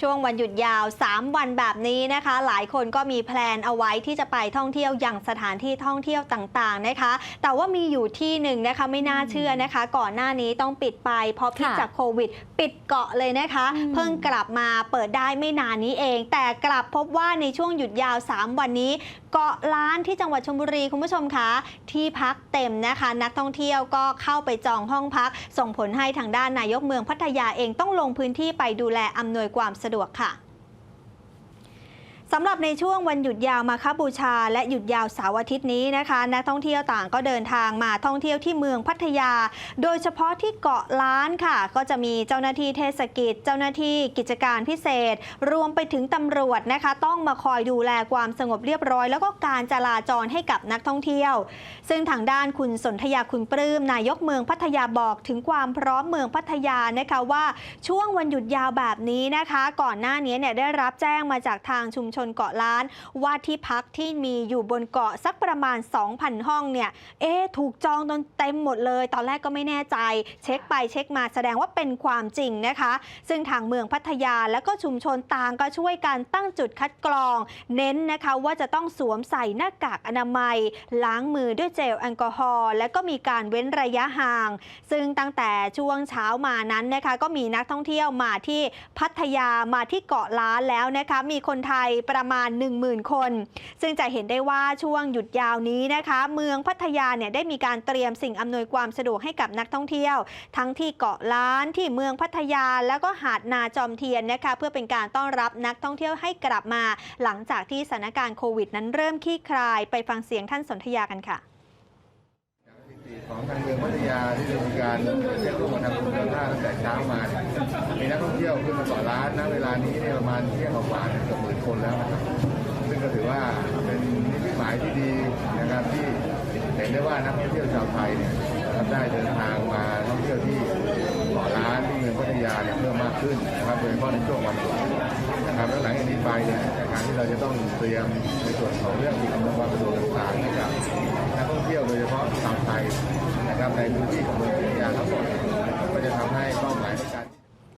ช่วงวันหยุดยาว 3 วันแบบนี้นะคะ หลายคนก็มีแพลนเอาไว้ที่จะไปท่องเที่ยวอย่างสถานที่ท่องเที่ยวต่างๆนะคะ แต่ว่ามีอยู่ที่หนึ่งนะคะไม่น่าเชื่อนะคะ ก่อนหน้านี้ต้องปิดไปเพราะพิษค่ะจากโควิด ปิดเกาะเลยนะคะอืมเพิ่งกลับมาเปิดได้ไม่นานนี้เอง แต่กลับพบว่าในช่วงหยุดยาว 3 วันนี้ เกาะล้านที่จังหวัดชลบุรีคุณผู้ชมคะที่พักเต็มนะคะ นักท่องเที่ยวก็เข้าไปจองห้องพัก ส่งผลให้ทางด้านนายกเมืองพัทยาเองต้องลงพื้นที่ไปดูแลอำนวยความสะดวกค่ะ สำหรับในช่วงวันหยุดยาวมาคบูชา และหยุดยาวเสาร์อาทิตย์นี้นะคะ นักท่องเที่ยวต่างก็เดินทางมาท่องเที่ยวที่เมืองพัทยา โดยเฉพาะที่เกาะล้านค่ะ ก็จะมีเจ้าหน้าที่เทศกิจ เจ้าหน้าที่กิจการพิเศษ รวมไปถึงตำรวจนะคะ ต้องมาคอยดูแลความสงบเรียบร้อย แล้วก็การจราจรให้กับนักท่องเที่ยว ซึ่งทางด้านคุณสนธยาคุณปลื้มนายกเมืองพัทยาบอกถึงความพร้อมเมืองพัทยานะคะว่าช่วงวันหยุดยาวแบบนี้นะคะ ก่อนหน้านี้เนี่ยได้รับแจ้งมาจากทางชุมชนนเกาะล้าน ว่าที่พักที่มีอยู่บนเกาะสักประมาณ 2,000 ห้องเนี่ย เอ๊ถูกจองจนเต็มหมดเลย ตอนแรกก็ไม่แน่ใจ เช็คไปเช็คมาแสดงว่าเป็นความจริงนะคะ ซึ่งทางเมืองพัทยาและก็ชุมชนต่างก็ช่วยกันตั้งจุดคัดกรอง เน้นนะคะว่าจะต้องสวมใส่หน้ากากอนามัย ล้างมือด้วยเจลแอลกอฮอล์และก็มีการเว้นระยะห่าง ซึ่งตั้งแต่ช่วงเช้ามานั้นนะคะก็มีนักท่องเที่ยวมาที่พัทยามาที่เกาะล้านแล้วนะคะมีคนไทยประมาณ 10,000 คน ซึ่งจะเห็นได้ว่าช่วงหยุดยาวนี้นะคะ เมืองพัทยาเนี่ยได้มีการเตรียมสิ่งอำนวยความสะดวกให้กับนักท่องเที่ยว ทั้งที่เกาะล้านที่เมืองพัทยาแล้วก็หาดนาจอมเทียนนะคะ เพื่อเป็นการต้อนรับนักท่องเที่ยวให้กลับมา หลังจากที่สถานการณ์โควิด นั้นเริ่มคลี่คลายไปฟังเสียงท่านสนธยากันค่ะของทางเมืองพัทยาที่มีการเรียกร่วมมาทำบุญกันท่าตั้งแต่เช้ามา มีนักท่องเที่ยวขึ้นมาเกาะล้านณเวลานี้เนี่ยประมาณเที่ยงกว่าเกือบหมื่นคนแล้วนะครับซึ่งก็ถือว่าเป็นนิมิตหมายที่ดีนะครับที่เห็นได้ว่านักท่องเที่ยวชาวไทยเนี่ยนะครับได้เดินทางมาท่องเที่ยวที่เกาะล้านที่เมืองพัทยาเนี่ยเพิ่มมากขึ้นนะครับโดยเฉพาะในช่วงวันหยุดนะครับแล้วหลังจากนี้ไปเนี่ยการที่เราจะต้องเตรียมในส่วนของเรื่องสิ่งอำนวยความสะดวกต่างๆให้กับนักท่องเที่ยวโดยเฉพาะชาวไทยนะครับในพื้นที่ของ